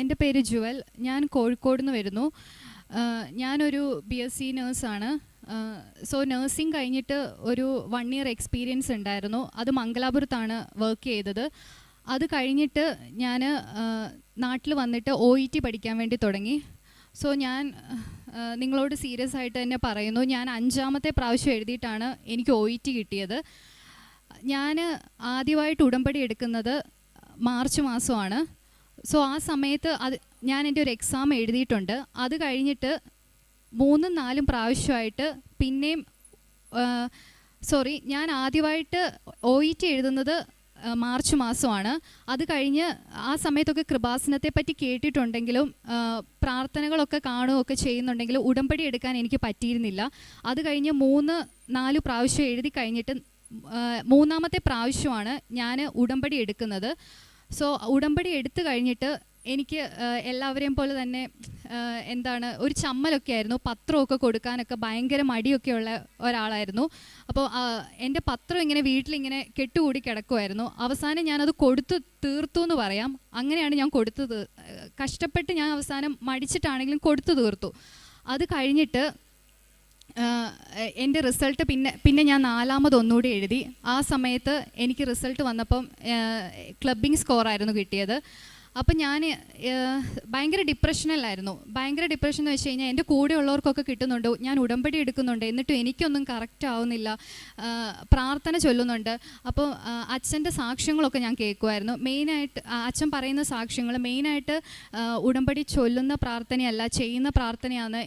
എന്റെ പേര് ജുവൽ. ഞാൻ കോഴിക്കോട് നിന്ന് വരുന്നു. ഞാനൊരു ബി എസ് സി നേഴ്സാണ്. സോ നേഴ്സിംഗ് കഴിഞ്ഞിട്ട് ഒരു വൺ ഇയർ എക്സ്പീരിയൻസ് ഉണ്ടായിരുന്നു. അത് മംഗലാപുരത്താണ് വർക്ക് ചെയ്തത്. അത് കഴിഞ്ഞിട്ട് ഞാൻ നാട്ടിൽ വന്നിട്ട് ഒ ഇ ടി പഠിക്കാൻ വേണ്ടി തുടങ്ങി. സോ ഞാൻ നിങ്ങളോട് സീരിയസ് ആയിട്ട് തന്നെ പറയുന്നു. ഞാൻ അഞ്ചാമത്തെ പ്രാവശ്യം എഴുതിയിട്ടാണ് എനിക്ക് ഒ ഇ ടി കിട്ടിയത്. ഞാൻ ആദ്യമായിട്ട് ഉടമ്പടി എടുക്കുന്നത് മാർച്ച് മാസമാണ്. സോ ആ സമയത്ത് അത് ഞാൻ എന്റെ ഒരു എക്സാം എഴുതിയിട്ടുണ്ട്. അത് കഴിഞ്ഞിട്ട് മൂന്നും നാലും പ്രാവശ്യമായിട്ട് പിന്നെയും സോറി ഞാൻ ആദ്യമായിട്ട് ഒ ഇ ടി എഴുതുന്നത് മാർച്ച് മാസമാണ്. അത് കഴിഞ്ഞ് ആ സമയത്തൊക്കെ കൃപാസനത്തെ പറ്റി കേട്ടിട്ടുണ്ടെങ്കിലും പ്രാർത്ഥനകളൊക്കെ കാണുകയൊക്കെ ചെയ്യുന്നുണ്ടെങ്കിലും ഉടമ്പടി എടുക്കാൻ എനിക്ക് പറ്റിയിരുന്നില്ല. അത് കഴിഞ്ഞ് മൂന്ന് നാല് പ്രാവശ്യം എഴുതി കഴിഞ്ഞിട്ട് മൂന്നാമത്തെ പ്രാവശ്യമാണ് ഞാൻ ഉടമ്പടി എടുക്കുന്നത്. സോ ഉടമ്പടി എടുത്തു കഴിഞ്ഞിട്ട് എനിക്ക് എല്ലാവരെയും പോലെ തന്നെ എന്താണ് ഒരു ചമ്മലൊക്കെ ആയിരുന്നു. പത്രമൊക്കെ കൊടുക്കാനൊക്കെ ഭയങ്കര മടിയൊക്കെ ഉള്ള ഒരാളായിരുന്നു. അപ്പോൾ എന്റെ പത്രം ഇങ്ങനെ വീട്ടിലിങ്ങനെ കെട്ടുകൂടി കിടക്കുമായിരുന്നു അവസാനം ഞാനത് കൊടുത്തു തീർത്തു എന്ന് പറയാം. അങ്ങനെയാണ് ഞാൻ കൊടുത്തു കഷ്ടപ്പെട്ട് ഞാൻ അവസാനം മടിച്ചിട്ടാണെങ്കിലും കൊടുത്തു തീർത്തു. അത് കഴിഞ്ഞിട്ട് എന്റെ റിസൾട്ട് പിന്നെ പിന്നെ ഞാൻ നാലാമത് ഒന്നുകൂടി എഴുതി. ആ സമയത്ത് എനിക്ക് റിസൾട്ട് വന്നപ്പം ക്ലബിംഗ് സ്കോറായിരുന്നു കിട്ടിയത്. അപ്പം ഞാൻ ഭയങ്കര ഡിപ്രഷനിലായിരുന്നു. ഭയങ്കര ഡിപ്രഷൻ എന്ന് വെച്ച് കഴിഞ്ഞാൽ എന്റെ കൂടെയുള്ളവർക്കൊക്കെ കിട്ടുന്നുണ്ട്. ഞാൻ ഉടമ്പടി എടുക്കുന്നുണ്ട്. എന്നിട്ടും എനിക്കൊന്നും കറക്റ്റ് ആവുന്നില്ല. പ്രാർത്ഥന ചൊല്ലുന്നുണ്ട്. അപ്പോൾ അച്ഛന്റെ സാക്ഷ്യങ്ങളൊക്കെ ഞാൻ കേൾക്കുമായിരുന്നു മെയിനായിട്ട് അച്ഛൻ പറയുന്ന സാക്ഷ്യങ്ങൾ മെയിനായിട്ട് ഉടമ്പടി ചൊല്ലുന്ന പ്രാർത്ഥനയല്ല ചെയ്യുന്ന പ്രാർത്ഥനയാണ്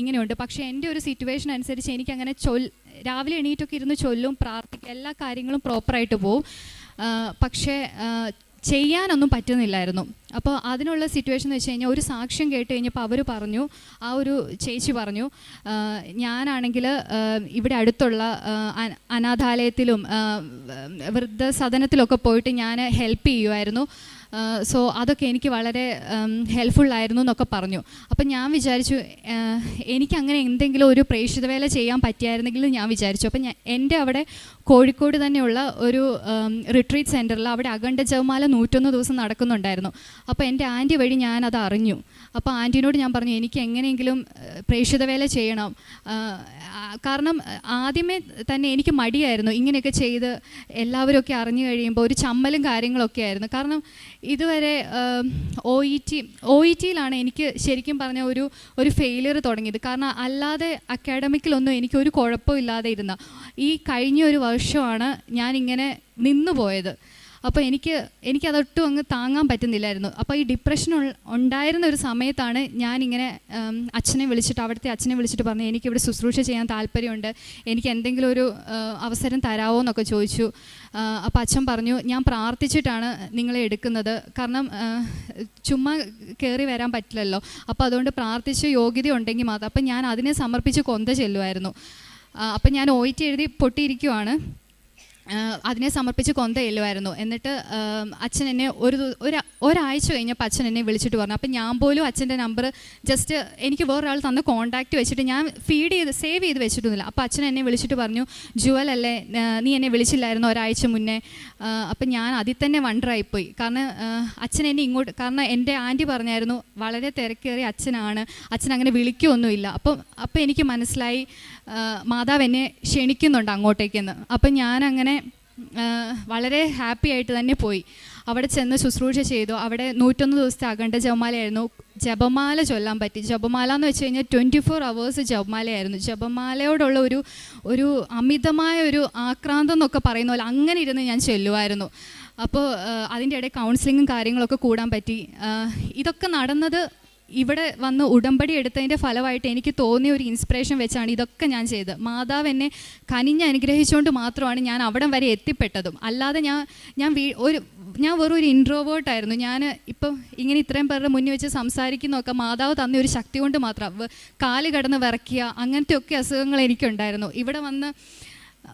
ഇങ്ങനെയുണ്ട്. പക്ഷേ എന്റെ ഒരു സിറ്റുവേഷൻ അനുസരിച്ച് എനിക്കങ്ങനെ ചൊൽ രാവിലെ എണീറ്റൊക്കെ ഇരുന്ന് ചൊല്ലും പ്രാർത്ഥിക്കും എല്ലാ കാര്യങ്ങളും പ്രോപ്പറായിട്ട് പോവും. പക്ഷേ ചെയ്യാനൊന്നും പറ്റുന്നില്ലായിരുന്നു. അപ്പോൾ അതിനുള്ള സിറ്റുവേഷൻ എന്ന് വെച്ച് കഴിഞ്ഞാൽ ഒരു സാക്ഷ്യം കേട്ട് കഴിഞ്ഞപ്പോൾ അവർ പറഞ്ഞു ആ ഒരു ചേച്ചി പറഞ്ഞു ഞാനാണെങ്കിൽ ഇവിടെ അടുത്തുള്ള അനാഥാലയത്തിലും വൃദ്ധ വൃദ്ധസദനത്തിലൊക്കെ പോയിട്ട് ഞാൻ ഹെൽപ്പ് ചെയ്യുമായിരുന്നു സോ അതൊക്കെ എനിക്ക് വളരെ ഹെൽപ്ഫുൾ ആയിരുന്നു എന്നൊക്കെ പറഞ്ഞു. അപ്പം ഞാൻ വിചാരിച്ചു എനിക്കങ്ങനെ എന്തെങ്കിലും ഒരു പ്രേക്ഷിത വേല ചെയ്യാൻ പറ്റിയായിരുന്നെങ്കിൽ ഞാൻ വിചാരിച്ചു. അപ്പം ഞാൻ എന്റെ അവിടെ കോഴിക്കോട് തന്നെയുള്ള ഒരു റിട്രീറ്റ് സെന്ററിൽ അവിടെ അഖണ്ഡ ജവമാല നൂറ്റൊന്ന് ദിവസം നടക്കുന്നുണ്ടായിരുന്നു. അപ്പോൾ എന്റെ ആന്റി വഴി ഞാൻ അത് അറിഞ്ഞു. അപ്പോൾ ആന്റിനോട് ഞാൻ പറഞ്ഞു എനിക്ക് എങ്ങനെയെങ്കിലും ആഹ് പ്രേക്ഷിത വേല ചെയ്യണം കാരണം ആദ്യമേ തന്നെ എനിക്ക് മടിയായിരുന്നു ഇങ്ങനെയൊക്കെ ചെയ്ത് എല്ലാവരും ഒക്കെ അറിഞ്ഞു കഴിയുമ്പോൾ ഒരു ചമ്മലും കാര്യങ്ങളൊക്കെ ആയിരുന്നു. കാരണം ഇതുവരെ O E T O E ടിയിലാണ് എനിക്ക് ശരിക്കും പറഞ്ഞ ഒരു ഒരു ഫെയിലിയർ തുടങ്ങിയത്. കാരണം അല്ലാതെ അക്കാഡമിക്കിലൊന്നും എനിക്കൊരു കുഴപ്പമില്ലാതെ ഇരുന്ന ഈ കഴിഞ്ഞ ഒരു വർഷമാണ് ഞാനിങ്ങനെ നിന്നുപോയത്. അപ്പോൾ എനിക്ക് എനിക്കതൊട്ടും അങ്ങ് താങ്ങാൻ പറ്റുന്നില്ലായിരുന്നു. അപ്പോൾ ഈ ഡിപ്രഷൻ ഉണ്ടായിരുന്ന ഒരു സമയത്താണ് ഞാനിങ്ങനെ അച്ഛനെ വിളിച്ചിട്ട് അവിടുത്തെ അച്ഛനെ വിളിച്ചിട്ട് പറഞ്ഞു എനിക്കിവിടെ ശുശ്രൂഷ ചെയ്യാൻ താല്പര്യമുണ്ട്. എനിക്ക് എന്തെങ്കിലും ഒരു അവസരം തരാമോ എന്നൊക്കെ ചോദിച്ചു. അപ്പോൾ അച്ഛൻ പറഞ്ഞു ഞാൻ പ്രാർത്ഥിച്ചിട്ടാണ് നിങ്ങളെ എടുക്കുന്നത്. കാരണം ചുമ്മാ കയറി വരാൻ പറ്റില്ലല്ലോ. അപ്പോൾ അതുകൊണ്ട് പ്രാർത്ഥിച്ച് യോഗ്യത ഉണ്ടെങ്കിൽ മാത്രം. അപ്പം ഞാൻ അതിനെ സമർപ്പിച്ച് കൊന്ത ചെല്ലുമായിരുന്നു അപ്പം ഞാൻ ഒ എഴുതി പൊട്ടിയിരിക്കുവാണ്. അതിനെ സമർപ്പിച്ച് കൊന്തയില്ലുമായിരുന്നു എന്നിട്ട് അച്ഛൻ എന്നെ ഒരു ഒരു ഒരാഴ്ച കഴിഞ്ഞപ്പോൾ അച്ഛൻ എന്നെ വിളിച്ചിട്ട് പറഞ്ഞു അപ്പം ഞാൻ പോലും അച്ഛന്റെ നമ്പർ ജസ്റ്റ് എനിക്ക് വേറൊരാൾ തന്ന കോൺടാക്റ്റ് വെച്ചിട്ട് ഞാൻ ഫീഡ് ചെയ്ത് സേവ് ചെയ്ത് വെച്ചിട്ടൊന്നുമില്ല. അപ്പോൾ അച്ഛൻ എന്നെ വിളിച്ചിട്ട് പറഞ്ഞു ജുവൽ അല്ലേ നീ എന്നെ വിളിച്ചില്ലായിരുന്നു ഒരാഴ്ച മുന്നേ. അപ്പം ഞാൻ അതിൽ തന്നെ വണ്ടറായിപ്പോയി. കാരണം അച്ഛൻ എന്നെ ഇങ്ങോട്ട് കാരണം എന്റെ ആന്റി പറഞ്ഞായിരുന്നു വളരെ തിരക്കേറിയ അച്ഛനാണ് അച്ഛൻ അങ്ങനെ വിളിക്കുകയൊന്നുമില്ല അപ്പം അപ്പം എനിക്ക് മനസ്സിലായി മാതാവ് എന്നെ ക്ഷണിക്കുന്നുണ്ട് അങ്ങോട്ടേക്കെന്ന്. അപ്പം ഞാനങ്ങനെ ആഹ് വളരെ ഹാപ്പി ആയിട്ട് തന്നെ പോയി. അവിടെ ചെന്ന് ശുശ്രൂഷ ചെയ്തു. അവിടെ നൂറ്റൊന്ന് ദിവസത്തെ അഖണ്ഡ ജപമാലയായിരുന്നു. ജപമാല ചൊല്ലാൻ പറ്റി. ജപമാല എന്ന് വെച്ച് കഴിഞ്ഞാൽ ട്വന്റി ഫോർ അവേഴ്സ് ജപമാലയായിരുന്നു. ജപമാലയോടുള്ള ഒരു ഒരു അമിതമായ ഒരു ആക്രാന്തം എന്നൊക്കെ പറയുന്ന പോലെ അങ്ങനെ ഇരുന്ന് ഞാൻ ചൊല്ലുമായിരുന്നു അപ്പോൾ അതിന്റെ ഇടയിൽ കൗൺസിലിങ്ങും കാര്യങ്ങളൊക്കെ കൂടാൻ പറ്റി. ഇതൊക്കെ നടന്നത് ഇവിടെ വന്ന് ഉടമ്പടി എടുത്തതിന്റെ ഫലമായിട്ട് എനിക്ക് തോന്നിയ ഒരു ഇൻസ്പിറേഷൻ വെച്ചാണ് ഇതൊക്കെ ഞാൻ ചെയ്തത്. മാതാവ് എന്നെ കനിഞ്ഞ് അനുഗ്രഹിച്ചുകൊണ്ട് മാത്രമാണ് ഞാൻ അവിടം വരെ എത്തിപ്പെട്ടതും. അല്ലാതെ ഞാൻ ഞാൻ വീ ഒരു ഞാൻ വെറും ഒരു ഇൻട്രോവേർട്ടായിരുന്നു ഞാൻ ഇപ്പം ഇങ്ങനെ ഇത്രയും പേരുടെ മുന്നിൽ വെച്ച് സംസാരിക്കുന്നതൊക്കെ മാതാവ് തന്ന ഒരു ശക്തി കൊണ്ട് മാത്രം. കാൽ കടന്ന് വിറയ്ക്കുക അങ്ങനത്തെ ഒക്കെ അസുഖങ്ങൾ എനിക്കുണ്ടായിരുന്നു. ഇവിടെ വന്ന്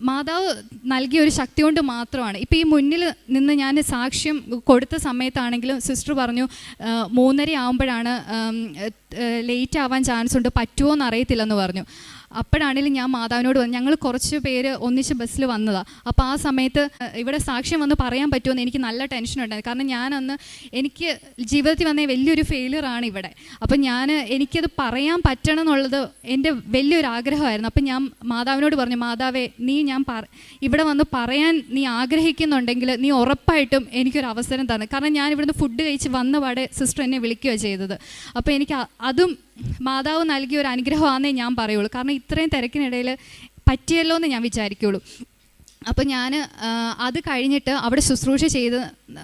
മാതാവ് നൽകിയ ഒരു ശക്തി കൊണ്ട് മാത്രമാണ്. ഇപ്പം ഈ മുന്നിൽ നിന്ന് ഞാൻ സാക്ഷ്യം കൊടുത്ത സമയത്താണെങ്കിലും സിസ്റ്റർ പറഞ്ഞു "ആ, മൂന്നര ആകുമ്പോഴാണ് ലേറ്റ് ആവാൻ ചാൻസ് ഉണ്ട് പറ്റുമോ എന്ന് അറിയത്തില്ലെന്ന് പറഞ്ഞു. അപ്പോഴാണെങ്കിലും ഞാൻ മാതാവിനോട് വന്നു ഞങ്ങൾ കുറച്ച് പേര് ഒന്നിച്ച് ബസ്സിൽ വന്നതാണ് അപ്പോൾ ആ സമയത്ത് ഇവിടെ സാക്ഷ്യം വന്ന് പറയാൻ പറ്റുമെന്ന് എനിക്ക് നല്ല ടെൻഷൻ ഉണ്ടായിരുന്നു. കാരണം ഞാനന്ന് എനിക്ക് ജീവിതത്തിൽ വന്ന വലിയൊരു ഫെയിലിയറാണ് ഇവിടെ. അപ്പം ഞാൻ എനിക്കത് പറയാൻ പറ്റണം എന്നുള്ളത് എന്റെ വലിയൊരു ആഗ്രഹമായിരുന്നു. അപ്പം ഞാൻ മാതാവിനോട് പറഞ്ഞു മാതാവേ നീ ഞാൻ ഇവിടെ വന്ന് പറയാൻ നീ ആഗ്രഹിക്കുന്നുണ്ടെങ്കിൽ നീ ഉറപ്പായിട്ടും എനിക്കൊരു അവസരം തന്നെ. കാരണം ഞാൻ ഇവിടുന്ന് ഫുഡ് കഴിച്ച് വന്ന പാടെ സിസ്റ്റർ എന്നെ വിളിക്കുകയോ ചെയ്തത്. അപ്പോൾ എനിക്ക് അതും മാതാവ് നൽകിയ ഒരു അനുഗ്രഹമാണെന്നേ ഞാൻ പറയുള്ളൂ. കാരണം ഇത്രയും തിരക്കിനിടയിൽ പറ്റിയല്ലോ എന്ന് ഞാൻ വിചാരിക്കുള്ളൂ. അപ്പോൾ ഞാൻ അത് കഴിഞ്ഞിട്ട് അവിടെ ശുശ്രൂഷ ചെയ്ത്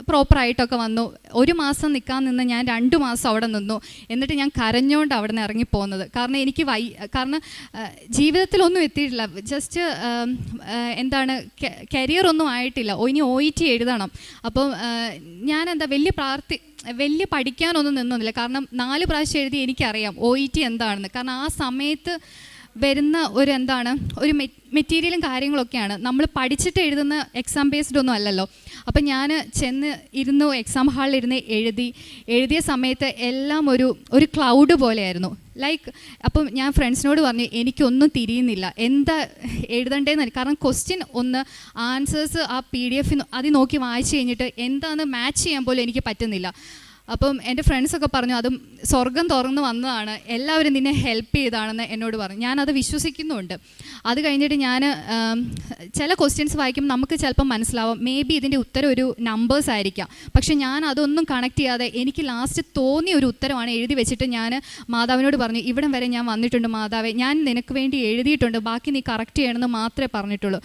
പ്രോപ്പറായിട്ടൊക്കെ വന്നു. ഒരു മാസം നിൽക്കാൻ നിന്ന് ഞാൻ രണ്ട് മാസം അവിടെ നിന്നു. എന്നിട്ട് ഞാൻ കരഞ്ഞുകൊണ്ട് അവിടെ നിന്ന് ഇറങ്ങിപ്പോകുന്നത് കാരണം എനിക്ക് വൈ കാരണം ജീവിതത്തിലൊന്നും എത്തിയിട്ടില്ല. ജസ്റ്റ് എന്താണ് കരിയർ ഒന്നും ആയിട്ടില്ല. ഇനി ഒ ഇ ടി എഴുതണം. അപ്പം ഞാനെന്താ വലിയ പ്രാർത്ഥി വലിയ പഠിക്കാനൊന്നും നിന്നൊന്നില്ല കാരണം നാല് പ്രാവശ്യം എഴുതി എനിക്കറിയാം ഒ ഇ ടി എന്താണെന്ന്. കാരണം ആ സമയത്ത് വരുന്ന ഒരു എന്താണ് ഒരു മെറ്റീരിയലും കാര്യങ്ങളൊക്കെയാണ്. നമ്മൾ പഠിച്ചിട്ട് എഴുതുന്ന എക്സാം ബേസ്ഡ് ഒന്നും അല്ലല്ലോ. അപ്പം ഞാൻ ചെന്ന് ഇരുന്നു എക്സാം ഹാളിൽ ഇരുന്ന് എഴുതി എഴുതിയ സമയത്ത് എല്ലാം ഒരു ഒരു ക്ലൗഡ് പോലെയായിരുന്നു. ലൈക്ക് അപ്പം ഞാൻ ഫ്രണ്ട്സിനോട് പറഞ്ഞു എനിക്കൊന്നും തിരിയുന്നില്ല. എന്താ എഴുതണ്ടേന്ന് കാരണം ക്വസ്റ്റ്യൻ ഒന്ന് ആൻസേഴ്സ് ആ പി ഡി എഫ് അതിൽ നോക്കി വായിച്ചു കഴിഞ്ഞിട്ട് എന്താണ് മാച്ച് ചെയ്യാൻ പോലും എനിക്ക് പറ്റുന്നില്ല. അപ്പം എന്റെ ഫ്രണ്ട്സൊക്കെ പറഞ്ഞു അതും സ്വർഗം തുറന്നു വന്നതാണ്. എല്ലാവരും നിന്നെ ഹെൽപ്പ് ചെയ്താണെന്ന് എന്നോട് പറഞ്ഞു. ഞാനത് വിശ്വസിക്കുന്നുണ്ട്. അത് കഴിഞ്ഞിട്ട് ഞാൻ ചില ക്വസ്റ്റ്യൻസ് വായിക്കുമ്പോൾ നമുക്ക് ചിലപ്പം മനസ്സിലാവും. മേ ബി ഇതിന്റെ ഉത്തരം ഒരു നമ്പേഴ്സ് ആയിരിക്കാം. പക്ഷെ ഞാൻ അതൊന്നും കണക്ട് ചെയ്യാതെ എനിക്ക് ലാസ്റ്റ് തോന്നിയ ഒരു ഉത്തരമാണ് എഴുതി വെച്ചിട്ട് ഞാൻ മാതാവിനോട് പറഞ്ഞു ഇവിടം വരെ ഞാൻ വന്നിട്ടുണ്ട് മാതാവേ. ഞാൻ നിനക്ക് വേണ്ടി എഴുതിയിട്ടുണ്ട്. ബാക്കി നീ കറക്റ്റ് ചെയ്യണമെന്ന് മാത്രമേ പറഞ്ഞിട്ടുള്ളൂ.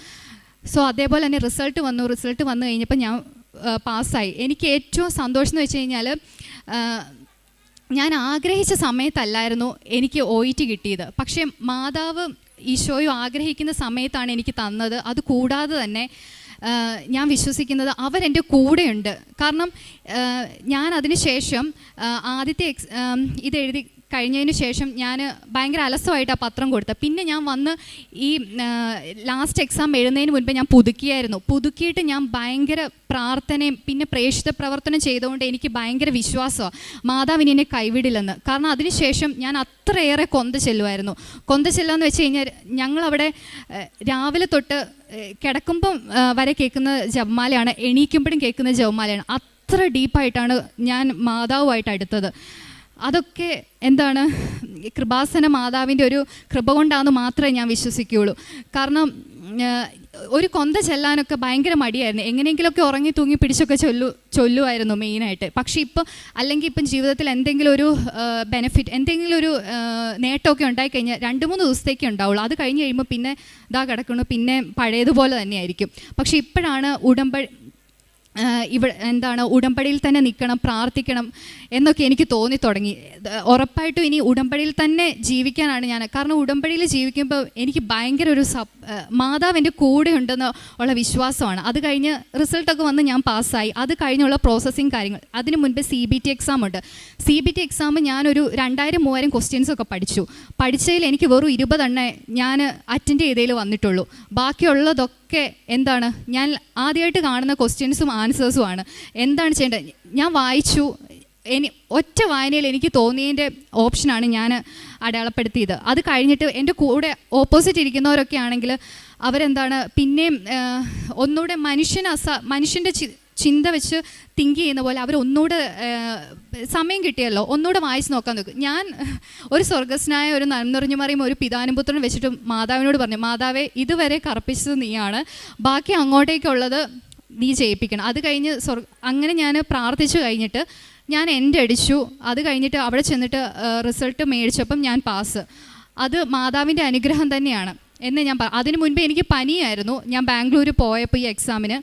സോ അതേപോലെ തന്നെ റിസൾട്ട് വന്നു. റിസൾട്ട് വന്നു കഴിഞ്ഞപ്പോൾ ഞാൻ പാസ്സായി. എനിക്ക് ഏറ്റവും സന്തോഷം എന്ന് വെച്ച് കഴിഞ്ഞാൽ ഞാൻ ആഗ്രഹിച്ച സമയത്തല്ലായിരുന്നു എനിക്ക് ഒ ഇ ടി കിട്ടിയത്. പക്ഷേ മാതാവ് ഈശോയും ആഗ്രഹിക്കുന്ന സമയത്താണ് എനിക്ക് തന്നത്. അത് കൂടാതെ തന്നെ ഞാൻ വിശ്വസിക്കുന്നത് അവരെന്റെ കൂടെയുണ്ട്. കാരണം ഞാൻ അതിന് ശേഷം ആ, ആദ്യത്തെ എക്സ് ഇതെഴുതി കഴിഞ്ഞതിന് ശേഷം ഞാൻ ഭയങ്കര അലസമായിട്ട് ആ പത്രം കൊടുത്തത്. പിന്നെ ഞാൻ വന്ന് ഈ ലാസ്റ്റ് എക്സാം എഴുതുന്നതിന് മുൻപ് ഞാൻ പുതുക്കിയായിരുന്നു. പുതുക്കിയിട്ട് ഞാൻ ഭയങ്കര പ്രാർത്ഥനയും പിന്നെ പ്രേക്ഷിത പ്രവർത്തനം ചെയ്തുകൊണ്ട് എനിക്ക് ഭയങ്കര വിശ്വാസമാണ് മാതാവിന് കൈവിടില്ലെന്ന്. കാരണം അതിനുശേഷം ഞാൻ അത്രയേറെ കൊന്ത ചെല്ലുമായിരുന്നു. കൊന്ത ചെല്ലുകയെന്ന് വെച്ച് കഴിഞ്ഞാൽ ഞങ്ങളവിടെ രാവിലെ തൊട്ട് കിടക്കുമ്പം വരെ കേൾക്കുന്ന ജപമാലയാണ് എണീക്കുമ്പോഴും കേൾക്കുന്ന ജപമാലയാണ്. അത്ര ഡീപ്പായിട്ടാണ് ഞാൻ മാതാവുമായിട്ട് അടുത്തത്. അതൊക്കെ എന്താണ് കൃപാസന മാതാവിന്റെ ഒരു കൃപ കൊണ്ടാണെന്ന് മാത്രമേ ഞാൻ വിശ്വസിക്കുകയുള്ളൂ. കാരണം ഒരു കൊന്ത ചെല്ലാനൊക്കെ ഭയങ്കര മടിയായിരുന്നു. എങ്ങനെയെങ്കിലുമൊക്കെ ഉറങ്ങി തൂങ്ങി പിടിച്ചൊക്കെ ചൊല്ലു ചൊല്ലുമായിരുന്നു മെയിനായിട്ട്. പക്ഷേ ഇപ്പം അല്ലെങ്കിൽ ഇപ്പം ജീവിതത്തിൽ എന്തെങ്കിലും ഒരു ബെനിഫിറ്റ് എന്തെങ്കിലും ഒരു നേട്ടമൊക്കെ ഉണ്ടായിക്കഴിഞ്ഞാൽ രണ്ട് മൂന്ന് ദിവസത്തേക്ക് ഉണ്ടാവുള്ളൂ. അത് കഴിഞ്ഞ് കഴിയുമ്പോൾ പിന്നെ ഇതാ കിടക്കണു. പിന്നെ പഴയതുപോലെ തന്നെയായിരിക്കും. പക്ഷേ ഇപ്പോഴാണ് ഉടമ്പടി ഇവിടെ എന്താണ് ഉടമ്പടിയിൽ തന്നെ നിൽക്കണം പ്രാർത്ഥിക്കണം എന്നൊക്കെ എനിക്ക് തോന്നി തുടങ്ങി. ഉറപ്പായിട്ടും ഇനി ഉടമ്പടിയിൽ തന്നെ ജീവിക്കാനാണ് ഞാൻ. കാരണം ഉടമ്പടിയിൽ ജീവിക്കുമ്പോൾ എനിക്ക് ഭയങ്കര ഒരു സപ് മാതാവിന്റെ കൂടെ ഉണ്ടെന്ന് ഉള്ള വിശ്വാസമാണ്. അത് കഴിഞ്ഞ് റിസൾട്ടൊക്കെ വന്ന് ഞാൻ പാസ്സായി. അത് കഴിഞ്ഞുള്ള പ്രോസസ്സിങ് കാര്യങ്ങൾ. അതിന് മുൻപ് സി ബി ടി എക്സാം ഉണ്ട്. സി ബി ടി എക്സാം ഞാനൊരു രണ്ടായിരം മൂവായിരം ക്വസ്റ്റ്യൻസൊക്കെ പഠിച്ചു. പഠിച്ചതിൽ എനിക്ക് വെറും ഇരുപതെണ്ണേ ഞാൻ അറ്റൻഡ് ചെയ്തതിൽ വന്നിട്ടുള്ളൂ. ബാക്കിയുള്ളതൊക്കെ എന്താണ്? ഞാൻ ആദ്യമായിട്ട് കാണുന്ന ക്വസ്റ്റ്യൻസും ആൻസേഴ്സും ആണ്. എന്താണ് ചെയ്യേണ്ടത്? ഞാൻ വായിച്ചു. എനി ഒറ്റ വായനയിൽ എനിക്ക് തോന്നിയതിന്റെ ഓപ്ഷനാണ് ഞാൻ അടയാളപ്പെടുത്തിയത്. അത് കഴിഞ്ഞിട്ട് എന്റെ കൂടെ ഓപ്പോസിറ്റ് ഇരിക്കുന്നവരൊക്കെ ആണെങ്കിൽ അവരെന്താണ്? പിന്നെയും ഒന്നുകൂടെ മനുഷ്യൻ അസ മനുഷ്യന്റെ ചിന്ത വെച്ച് തിങ്ക് ചെയ്യുന്ന പോലെ അവർ ഒന്നുകൂടെ സമയം കിട്ടിയല്ലോ ഒന്നുകൂടെ വായിച്ച് നോക്കാൻ നോക്കും. ഞാൻ ഒരു സ്വർഗസ്നായ ഒരു നന്മറിഞ്ഞു മറിയും ഒരു പിതാനും പുത്രനും വെച്ചിട്ട് മാതാവിനോട് പറഞ്ഞു മാതാവേ ഇതുവരെ കറപ്പിച്ചത് നീയാണ്. ബാക്കി അങ്ങോട്ടേക്കുള്ളത് നീ ചെയ്യിപ്പിക്കണം അത് കഴിഞ്ഞ് സ്വർഗ അങ്ങനെ ഞാൻ പ്രാർത്ഥിച്ചു കഴിഞ്ഞിട്ട് ഞാൻ എന്റെ അടിച്ചു. അത് കഴിഞ്ഞിട്ട് അവിടെ ചെന്നിട്ട് റിസൾട്ട് മേടിച്ചപ്പം ഞാൻ പാസ് അത് മാതാവിന്റെ അനുഗ്രഹം തന്നെയാണ്. എന്ന് ഞാൻ അതിനു അതിന് മുൻപ് എനിക്ക് പനിയായിരുന്നു. ഞാൻ ബാംഗ്ലൂർ പോയപ്പോൾ ഈ എക്സാമിന്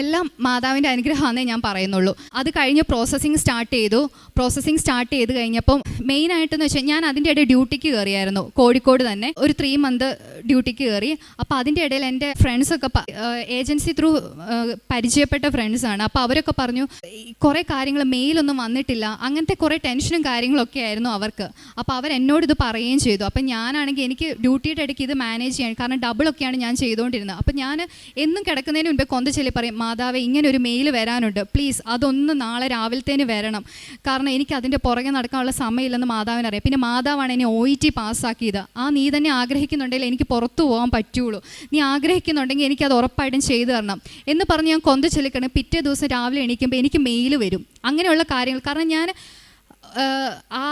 എല്ലാം മാതാവിന്റെ അനുഗ്രഹമാണെന്നേ ഞാൻ പറയുന്നുള്ളൂ. അത് കഴിഞ്ഞ് പ്രോസസ്സിങ് സ്റ്റാർട്ട് ചെയ്തു. പ്രോസസ്സിങ് സ്റ്റാർട്ട് ചെയ്ത് കഴിഞ്ഞപ്പം മെയിനായിട്ടെന്ന് വെച്ചാൽ ഞാൻ അതിന്റെ ഇടയിൽ ഡ്യൂട്ടിക്ക് കയറിയായിരുന്നു. കോഴിക്കോട് തന്നെ. ഒരു ത്രീ മന്ത് ഡ്യൂട്ടിക്ക് കയറി. അപ്പോൾ അതിന്റെ ഇടയിൽ എന്റെ ഫ്രണ്ട്സൊക്കെ ഏജൻസി ത്രൂ പരിചയപ്പെട്ട ഫ്രണ്ട്സാണ് അപ്പോൾ അവരൊക്കെ പറഞ്ഞു കുറേ കാര്യങ്ങൾ മെയിലൊന്നും വന്നിട്ടില്ല. അങ്ങനത്തെ കുറേ ടെൻഷനും കാര്യങ്ങളൊക്കെ ആയിരുന്നു അവർക്ക്. അപ്പോൾ അവർ എന്നോട് ഇത് പറയുകയും ചെയ്തു. അപ്പം ഞാനാണെങ്കിൽ എനിക്ക് ഡ്യൂട്ടിയുടെ ഇടയ്ക്ക് ഇത് മാനേജ് ചെയ്യാൻ കാരണം ഡബിളൊക്കെയാണ് ഞാൻ ചെയ്തുകൊണ്ടിരുന്നത്. അപ്പം ഞാൻ എന്നും കിടക്കുന്നതിന് മുൻപേ കൊന്ത ചൊല്ലി പറയും മാതാവേ ഇങ്ങനെ ഒരു മെയിൽ വരാനുണ്ട്. പ്ലീസ് അതൊന്ന് നാളെ രാവിലത്തേന് വരണം. കാരണം എനിക്ക് അതിന്റെ പുറകെ നടക്കാനുള്ള സമയമില്ലെന്ന് മാതാവിനറിയാം. പിന്നെ മാതാവാണ് എന്നെ ഒ ഇ ടി പാസ്സാക്കിയത്. ആ നീ തന്നെ ആഗ്രഹിക്കുന്നുണ്ടെങ്കിൽ എനിക്ക് പുറത്തു പോകാൻ പറ്റുള്ളൂ. നീ ആഗ്രഹിക്കുന്നുണ്ടെങ്കിൽ എനിക്കത് ഉറപ്പായിട്ടും ചെയ്തു തരണം. എന്ന് പറഞ്ഞ് ഞാൻ കൊന്ത ചൊല്ലിക്കണം. പിറ്റേ ദിവസം രാവിലെ എണീക്കുമ്പോൾ എനിക്ക് മെയിൽ വരും. അങ്ങനെയുള്ള കാര്യങ്ങൾ. കാരണം ഞാൻ ആ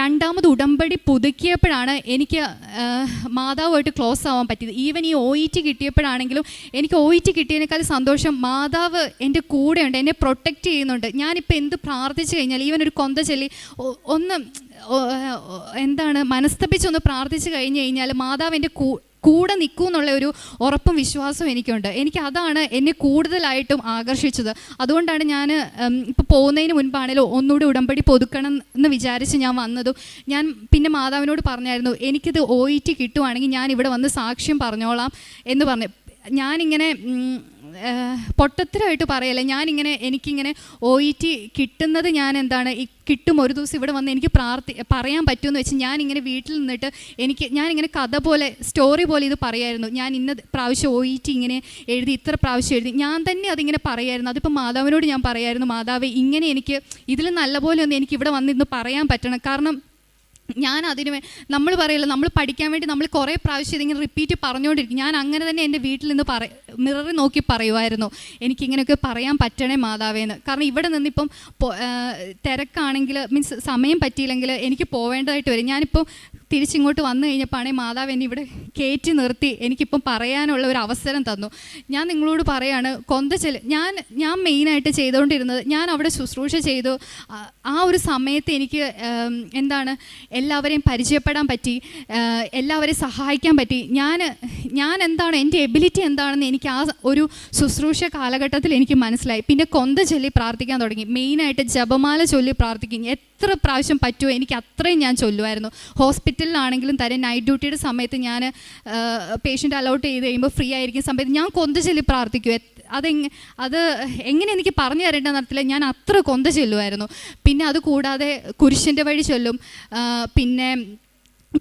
രണ്ടാമത് ഉടമ്പടി പുതുക്കിയപ്പോഴാണ് എനിക്ക് മാതാവുമായിട്ട് ക്ലോസ് ആവാൻ പറ്റിയത്. ഈവൻ ഈ ഒ ഇ ടി കിട്ടിയപ്പോഴാണെങ്കിലും എനിക്ക് ഒ ഇ ടി കിട്ടിയതിനേക്കാൾ സന്തോഷം. മാതാവ് എന്റെ കൂടെയുണ്ട് എന്നെ പ്രൊട്ടക്റ്റ് ചെയ്യുന്നുണ്ട്. ഞാനിപ്പോൾ എന്ത് പ്രാർത്ഥിച്ചു കഴിഞ്ഞാൽ ഈവൻ ഒരു കൊന്ത ചൊല്ലി ഒന്ന് എന്താണ് മനസ്തപിച്ചൊന്ന് പ്രാർത്ഥിച്ചു കഴിഞ്ഞ് കഴിഞ്ഞാൽ മാതാവ് എന്റെ കൂ കൂടെ നിൽക്കൂ എന്നുള്ള ഒരു ഉറപ്പും വിശ്വാസവും എനിക്കുണ്ട്. എനിക്ക് അതാണ് എന്നെ കൂടുതലായിട്ടും ആകർഷിച്ചത്. അതുകൊണ്ടാണ് ഞാൻ ഇപ്പോൾ പോകുന്നതിന് മുൻപാണേലും ഒന്നുകൂടി ഉടമ്പടി പുതുക്കണം എന്ന് വിചാരിച്ച് ഞാൻ വന്നതും ഞാൻ പിന്നെ മാതാവിനോട് പറഞ്ഞായിരുന്നു എനിക്കിത് ഒ ഇ ടി കിട്ടുവാണെങ്കിൽ ഞാൻ ഇവിടെ വന്ന് സാക്ഷ്യം പറഞ്ഞോളാം എന്ന് പറഞ്ഞു. ഞാനിങ്ങനെ പൊട്ടത്തരമായിട്ട് പറയല്ല? ഞാനിങ്ങനെ എനിക്കിങ്ങനെ ഒ ഇ ടി കിട്ടുന്നത് ഞാൻ എന്താണ് ഈ കിട്ടും ഒരു ദിവസം ഇവിടെ വന്ന് എനിക്ക് പ്രാർത്ഥി പറയാൻ പറ്റുമെന്ന് വെച്ച് ഞാനിങ്ങനെ വീട്ടിൽ നിന്നിട്ട് എനിക്ക് ഞാനിങ്ങനെ കഥ പോലെ സ്റ്റോറി പോലെ ഇത് പറയായിരുന്നു. ഞാൻ ഇന്ന പ്രാവശ്യം ഒ ഇ ടി ഇങ്ങനെ എഴുതി ഇത്ര പ്രാവശ്യം എഴുതി. ഞാൻ തന്നെ അതിങ്ങനെ പറയായിരുന്നു. അതിപ്പോൾ മാതാവിനോട് ഞാൻ പറയായിരുന്നു മാതാവ് ഇങ്ങനെ എനിക്ക് ഇതിൽ നല്ലപോലെ ഒന്ന് എനിക്ക് ഇവിടെ വന്നിരുന്ന് പറയാൻ പറ്റണം. കാരണം ഞാൻ അതിന് നമ്മൾ പറയല്ലോ നമ്മൾ പഠിക്കാൻ വേണ്ടി നമ്മൾ കുറേ പ്രാവശ്യം ഇതിങ്ങനെ റിപ്പീറ്റ് പറഞ്ഞുകൊണ്ടിരിക്കും ഞാൻ അങ്ങനെ തന്നെ എന്റെ വീട്ടിൽ നിന്ന് പറ മിററിൽ നോക്കി പറയുമായിരുന്നു എനിക്കിങ്ങനെയൊക്കെ പറയാൻ പറ്റണേ മാതാവേന്ന്. കാരണം ഇവിടെ നിന്നിപ്പം തിരക്കാണെങ്കിൽ മീൻസ് സമയം പറ്റിയില്ലെങ്കിൽ എനിക്ക് പോവേണ്ടതായിട്ട് വരും. ഞാനിപ്പോൾ തിരിച്ചിങ്ങോട്ട് വന്നു കഴിഞ്ഞപ്പോഴാണെങ്കിൽ മാതാവ് എന്നെ ഇവിടെ കയറ്റി നിർത്തി. എനിക്കിപ്പം പറയാനുള്ള ഒരു അവസരം തന്നു. ഞാൻ നിങ്ങളോട് പറയാണ് കൊന്ത ചെൽ ഞാൻ ഞാൻ മെയിനായിട്ട് ചെയ്തുകൊണ്ടിരുന്നത് ഞാൻ അവിടെ ശുശ്രൂഷ ചെയ്തു. ആ- ഒരു സമയത്ത് എനിക്ക് എന്താണ് എല്ലാവരെയും പരിചയപ്പെടാൻ പറ്റി എല്ലാവരെയും സഹായിക്കാൻ പറ്റി. ഞാൻ ഞാൻ എന്താണ് എന്റെ എബിലിറ്റി എന്താണെന്ന് എനിക്ക് ആ ഒരു ശുശ്രൂഷ കാലഘട്ടത്തിൽ എനിക്ക് മനസ്സിലായി. പിന്നെ കൊന്ത ചൊല്ലി പ്രാർത്ഥിക്കാൻ തുടങ്ങി. മെയിനായിട്ട് ജപമാല ചൊല്ലി പ്രാർത്ഥിക്കും. എത്ര പ്രാവശ്യം പറ്റുമോ എനിക്ക് അത്രയും ഞാൻ ചൊല്ലുമായിരുന്നു. ഹോസ്പിറ്റലിലാണെങ്കിലും തരെ നൈറ്റ് ഡ്യൂട്ടിയുടെ സമയത്ത് ഞാൻ പേഷ്യന്റ് അലൗട്ട് ചെയ്ത് കഴിയുമ്പോൾ ഫ്രീ ആയിരിക്കും സമയത്ത് ഞാൻ കൊന്ത ചൊല്ലി പ്രാർത്ഥിക്കും അതെങ് അത് എങ്ങനെ എനിക്ക് പറഞ്ഞു തരേണ്ട നടത്തില്ല ഞാൻ അത്ര കൊന്ത ചൊല്ലുമായിരുന്നു പിന്നെ അത് കൂടാതെ കുരിശിന്റെ വഴി ചൊല്ലും. പിന്നെ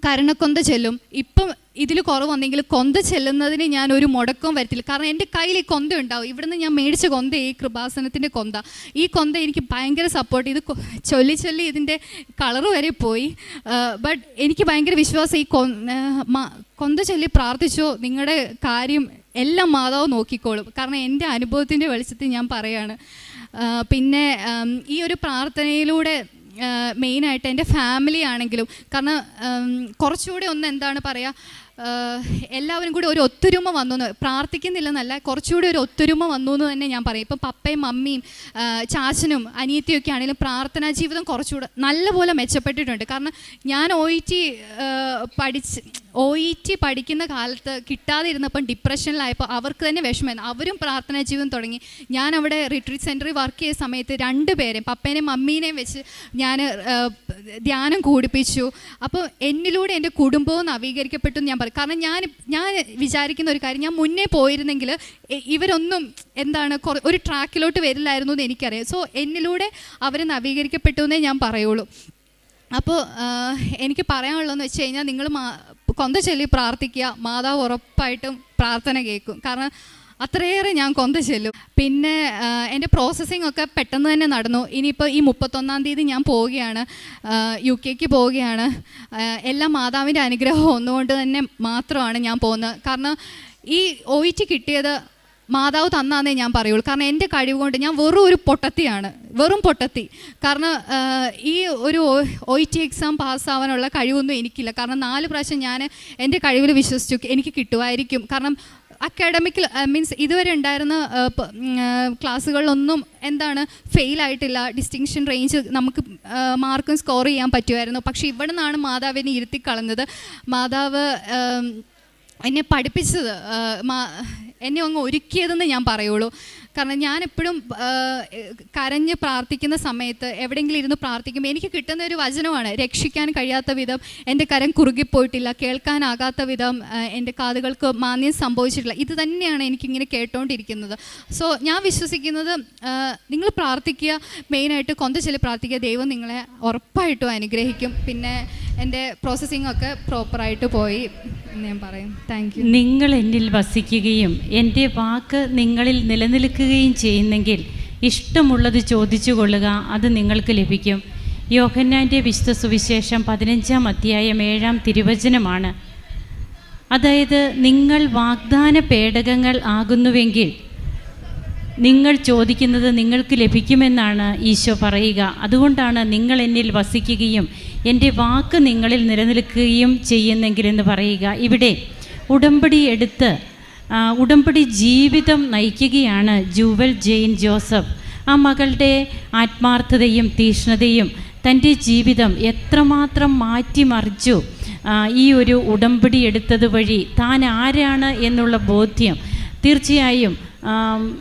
കരണക്കൊന്ത ചൊല്ലും. ഇപ്പം ഇതിൽ കുറവെങ്കിൽ കൊന്ത ചെല്ലുന്നതിന് ഞാൻ ഒരു മുടക്കം വരത്തില്ല. കാരണം എന്റെ കയ്യിൽ ഈ കൊന്ത ഉണ്ടാവും. ഇവിടുന്ന് ഞാൻ മേടിച്ച കൊന്ത ഈ കൃപാസനത്തിന്റെ കൊന്ത. ഈ കൊന്ത എനിക്ക് ഭയങ്കര സപ്പോർട്ട് ഇത് ചൊല്ലി ചൊല്ലി ഇതിന്റെ കളറ് വരെ പോയി. ബട്ട് എനിക്ക് ഭയങ്കര വിശ്വാസം ഈ കൊന്ത ചൊല്ലി പ്രാർത്ഥിച്ചോ നിങ്ങളുടെ കാര്യം എല്ലാം മാതാവ് നോക്കിക്കോളും. കാരണം എന്റെ അനുഭവത്തിന്റെ വെളിച്ചത്തിൽ ഞാൻ പറയാണ്. പിന്നെ ഈ ഒരു പ്രാർത്ഥനയിലൂടെ മെയിനായിട്ട് എന്റെ ഫാമിലി ആണെങ്കിലും കാരണം കുറച്ചുകൂടി ഒന്ന് എന്താണ് പറയുക എല്ലാവരും കൂടി ഒരു ഒത്തൊരുമ വന്നു എന്ന് പ്രാർത്ഥിക്കുന്നില്ലെന്നല്ല കുറച്ചുകൂടി ഒരു ഒത്തൊരുമ വന്നു എന്ന് തന്നെ ഞാൻ പറയും. ഇപ്പം പപ്പയും മമ്മിയും ചാച്ചനും അനിയത്തിയും ഒക്കെ ആണെങ്കിലും പ്രാർത്ഥനാ ജീവിതം കുറച്ചുകൂടെ നല്ലപോലെ മെച്ചപ്പെട്ടിട്ടുണ്ട്. കാരണം ഞാൻ ഒ ഇ ടി പഠിച്ച് ഒ ഇ ടി പഠിക്കുന്ന കാലത്ത് കിട്ടാതെ ഇരുന്നപ്പം ഡിപ്രഷനിലായപ്പോൾ അവർക്ക് തന്നെ വിഷമമായിരുന്നു. അവരും പ്രാർത്ഥനാ ജീവിതം തുടങ്ങി. ഞാൻ അവിടെ റിട്രീറ്റ് സെന്ററിൽ വർക്ക് ചെയ്ത സമയത്ത് രണ്ടുപേരെയും പപ്പേനെയും മമ്മീനെയും വെച്ച് ഞാൻ ധ്യാനം കൂടിപ്പിച്ചു. അപ്പോൾ എന്നിലൂടെ എന്റെ കുടുംബവും നവീകരിക്കപ്പെട്ടു ഞാൻ പറയും. കാരണം ഞാൻ ഞാൻ വിചാരിക്കുന്ന ഒരു കാര്യം ഞാൻ മുന്നേ പോയിരുന്നെങ്കിൽ ഇവരൊന്നും എന്താണ് ഒരു ട്രാക്കിലോട്ട് വരില്ലായിരുന്നു എന്ന് എനിക്കറിയാം. സോ എന്നിലൂടെ അവർ നവീകരിക്കപ്പെട്ടു എന്നേ ഞാൻ പറയുള്ളൂ. അപ്പോൾ എനിക്ക് പറയാനുള്ളതെന്ന് വെച്ച് കഴിഞ്ഞാൽ നിങ്ങൾ മാ കൊന്ത ചൊല്ലി പ്രാർത്ഥിക്കുക. മാതാവ് ഉറപ്പായിട്ടും പ്രാർത്ഥന കേൾക്കും. കാരണം അത്രയേറെ ഞാൻ കൊന്ത ചെല്ലും. പിന്നെ എന്റെ പ്രോസസ്സിംഗ് ഒക്കെ പെട്ടെന്ന് തന്നെ നടന്നു. ഇനിയിപ്പോൾ ഈ മുപ്പത്തൊന്നാം തീയതി ഞാൻ പോവുകയാണ്. യു കെക്ക് പോവുകയാണ്. എല്ലാം മാതാവിന്റെ അനുഗ്രഹം ഒന്നുകൊണ്ട് തന്നെ മാത്രമാണ് ഞാൻ പോകുന്നത്. കാരണം ഈ ഒ കിട്ടിയത് മാതാവ് തന്നാന്നേ ഞാൻ പറയുള്ളൂ. കാരണം എന്റെ കഴിവ് കൊണ്ട് ഞാൻ വെറും ഒരു പൊട്ടത്തിയാണ്. വെറും പൊട്ടത്തി. കാരണം ഈ ഒരു ഒ ടി എക്സാം പാസ്സാവാനുള്ള കഴിവൊന്നും എനിക്കില്ല. കാരണം നാല് പ്രാവശ്യം ഞാൻ എന്റെ കഴിവിൽ വിശ്വസിച്ചു എനിക്ക് കിട്ടുമായിരിക്കും. കാരണം അക്കാഡമിക്കിൽ മീൻസ് ഇതുവരെ ഉണ്ടായിരുന്ന ക്ലാസ്സുകളിലൊന്നും എന്താണ് ഫെയിൽ ആയിട്ടില്ല. ഡിസ്റ്റിങ്ഷൻ റേഞ്ച് നമുക്ക് മാർക്കും സ്കോർ ചെയ്യാൻ പറ്റുമായിരുന്നു. പക്ഷേ ഇവിടെ നിന്നാണ് മാതാവിനെ ഇരുത്തി കളഞ്ഞത്. മാതാവ് എന്നെ പഠിപ്പിച്ചത്. എന്നെ അങ്ങ് ഒരുക്കിയതെന്ന് ഞാൻ പറയുള്ളൂ. കാരണം ഞാൻ എപ്പോഴും കരഞ്ഞ് പ്രാർത്ഥിക്കുന്ന സമയത്ത് എവിടെയെങ്കിലും ഇരുന്ന് പ്രാർത്ഥിക്കുമ്പോൾ എനിക്ക് കിട്ടുന്ന ഒരു വചനമാണ് രക്ഷിക്കാൻ കഴിയാത്ത വിധം എന്റെ കരം കുറുകിപ്പോയിട്ടില്ല കേൾക്കാനാകാത്ത വിധം എന്റെ കാതുകൾക്ക് മാന്യം സംഭവിച്ചിട്ടില്ല. ഇത് തന്നെയാണ് എനിക്കിങ്ങനെ കേട്ടോണ്ടിരിക്കുന്നത്. സോ ഞാൻ വിശ്വസിക്കുന്നത് നിങ്ങൾ പ്രാർത്ഥിക്കുക മെയിനായിട്ട് കൊന്തച്ചൊല്ലി പ്രാർത്ഥിക്കുക ദൈവം നിങ്ങളെ ഉറപ്പായിട്ടും അനുഗ്രഹിക്കും. പിന്നെ എന്റെ പ്രോസസ്സിംഗ് ഒക്കെ പ്രോപ്പറായിട്ട് പോയി. ഞാൻ പറയും. നിങ്ങൾ എന്നിൽ വസിക്കുകയും എന്റെ വാക്ക് നിങ്ങളിൽ നിലനിൽക്കുകയും ചെയ്യുന്നെങ്കിൽ ഇഷ്ടമുള്ളത് ചോദിച്ചു കൊള്ളുക അത് നിങ്ങൾക്ക് ലഭിക്കും. യോഹന്നാന്റെ വിശുദ്ധ സുവിശേഷം പതിനഞ്ചാം അധ്യായം ഏഴാം തിരുവചനമാണ്. അതായത് നിങ്ങൾ വാഗ്ദാന പേടകങ്ങൾ ആകുന്നുവെങ്കിൽ നിങ്ങൾ ചോദിക്കുന്നത് നിങ്ങൾക്ക് ലഭിക്കുമെന്നാണ് ഈശോ പറയുക. അതുകൊണ്ടാണ് നിങ്ങൾ എന്നിൽ വസിക്കുകയും എന്റെ വാക്ക് നിങ്ങളിൽ നിലനിൽക്കുകയും ചെയ്യുന്നെങ്കിലെന്ന് പറയുക. ഇവിടെ ഉടമ്പടി എടുത്ത് ഉടമ്പടി ജീവിതം നയിക്കുകയാണ് ജൂവൽ ജെയിൻ ജോസഫ്. ആ മകളുടെ ആത്മാർത്ഥതയും തീഷ്ണതയും തന്റെ ജീവിതം എത്രമാത്രം മാറ്റിമറിച്ചു ഈ ഒരു ഉടമ്പടി എടുത്തത് വഴി താൻ ആരാണ് എന്നുള്ള ബോധ്യം തീർച്ചയായും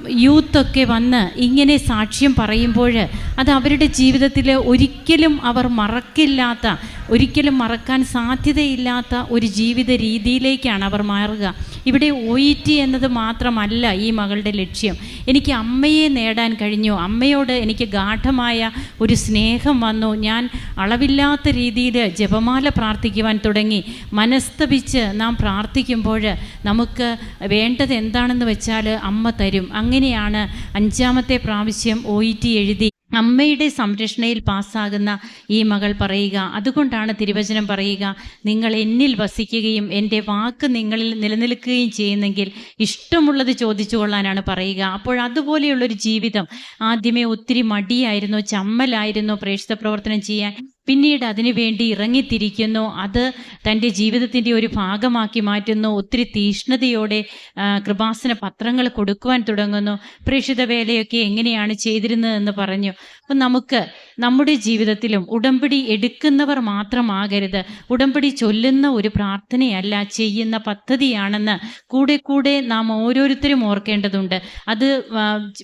യൂത്തൊക്കെ വന്ന് ഇങ്ങനെ സാക്ഷ്യം പറയുമ്പോൾ അത് അവരുടെ ജീവിതത്തിൽ ഒരിക്കലും അവർ മറക്കില്ലാത്ത ഒരിക്കലും മറക്കാൻ സാധ്യതയില്ലാത്ത ഒരു ജീവിത രീതിയിലേക്കാണ് അവർ മാറുക. ഇവിടെ ഒ ഇ ടി എന്നത് മാത്രമല്ല ഈ മകളുടെ ലക്ഷ്യം. എനിക്ക് അമ്മയെ നേടാൻ കഴിഞ്ഞു. അമ്മയോട് എനിക്ക് ഗാഠമായ ഒരു സ്നേഹം വന്നു. ഞാൻ അളവില്ലാത്ത രീതിയിൽ ജപമാല പ്രാർത്ഥിക്കുവാൻ തുടങ്ങി. മനസ്തപിച്ച് നാം പ്രാർത്ഥിക്കുമ്പോൾ നമുക്ക് വേണ്ടത് എന്താണെന്ന് വെച്ചാൽ അമ്മ തരും. അങ്ങനെയാണ് അഞ്ചാമത്തെ പ്രാവശ്യം ഒ ഇ ടി എഴുതി. അമ്മയുടെ സംരക്ഷണയിൽ പാസ്സാകുന്ന ഈ മകൾ പറയുക അതുകൊണ്ടാണ് തിരുവചനം പറയുക നിങ്ങൾ എന്നിൽ വസിക്കുകയും എന്റെ വാക്ക് നിങ്ങളിൽ നിലനിൽക്കുകയും ചെയ്യുന്നെങ്കിൽ ഇഷ്ടമുള്ളത് ചോദിച്ചു കൊള്ളാനാണ് പറയുക. അപ്പോൾ അതുപോലെയുള്ളൊരു ജീവിതം ആദ്യമേ ഒത്തിരി മടിയായിരുന്നു ചമ്മലായിരുന്നു പ്രേക്ഷിത പ്രവർത്തനം ചെയ്യാൻ. പിന്നീട് അതിനുവേണ്ടി ഇറങ്ങിത്തിരിക്കുന്നു. അത് തന്റെ ജീവിതത്തിന്റെ ഒരു ഭാഗമാക്കി മാറ്റുന്നു. ഒത്തിരി തീഷ്ണതയോടെ കൃപാസന പത്രങ്ങൾ കൊടുക്കുവാൻ തുടങ്ങുന്നു. പ്രേക്ഷിത വേലയൊക്കെ എങ്ങനെയാണ് ചെയ്തിരുന്നതെന്ന് പറഞ്ഞു. അപ്പം നമുക്ക് നമ്മുടെ ജീവിതത്തിലും ഉടമ്പടി എടുക്കുന്നവർ മാത്രമാകരുത്. ഉടമ്പടി ചൊല്ലുന്ന ഒരു പ്രാർത്ഥനയല്ല ചെയ്യുന്ന പദ്ധതിയാണെന്ന് കൂടെ കൂടെ നാം ഓരോരുത്തരും ഓർക്കേണ്ടതുണ്ട്. അത്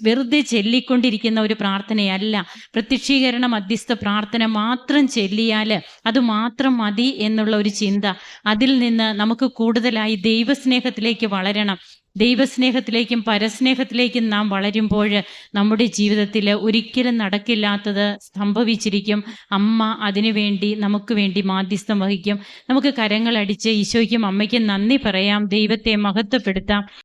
വെറുതെ ചൊല്ലിക്കൊണ്ടിരിക്കുന്ന ഒരു പ്രാർത്ഥനയല്ല. പ്രത്യക്ഷീകരണ മധ്യസ്ഥ പ്രാർത്ഥന മാത്രം ചൊല്ലിയാൽ അത് മാത്രം മതി എന്നുള്ള ഒരു ചിന്ത അതിൽ നിന്ന് നമുക്ക് കൂടുതലായി ദൈവസ്നേഹത്തിലേക്ക് വളരണം. ദൈവസ്നേഹത്തിലേക്കും പരസ്നേഹത്തിലേക്കും നാം വളരുമ്പോൾ നമ്മുടെ ജീവിതത്തിൽ ഒരിക്കലും നടക്കില്ലാത്തത് സംഭവിച്ചിരിക്കും. അമ്മ അതിനുവേണ്ടി നമുക്ക് വേണ്ടി മാധ്യസ്ഥം വഹിക്കും. നമുക്ക് കരങ്ങളടിച്ച് ഈശോയ്ക്കും അമ്മയ്ക്കും നന്ദി പറയാം. ദൈവത്തെ മഹത്വപ്പെടുത്താം.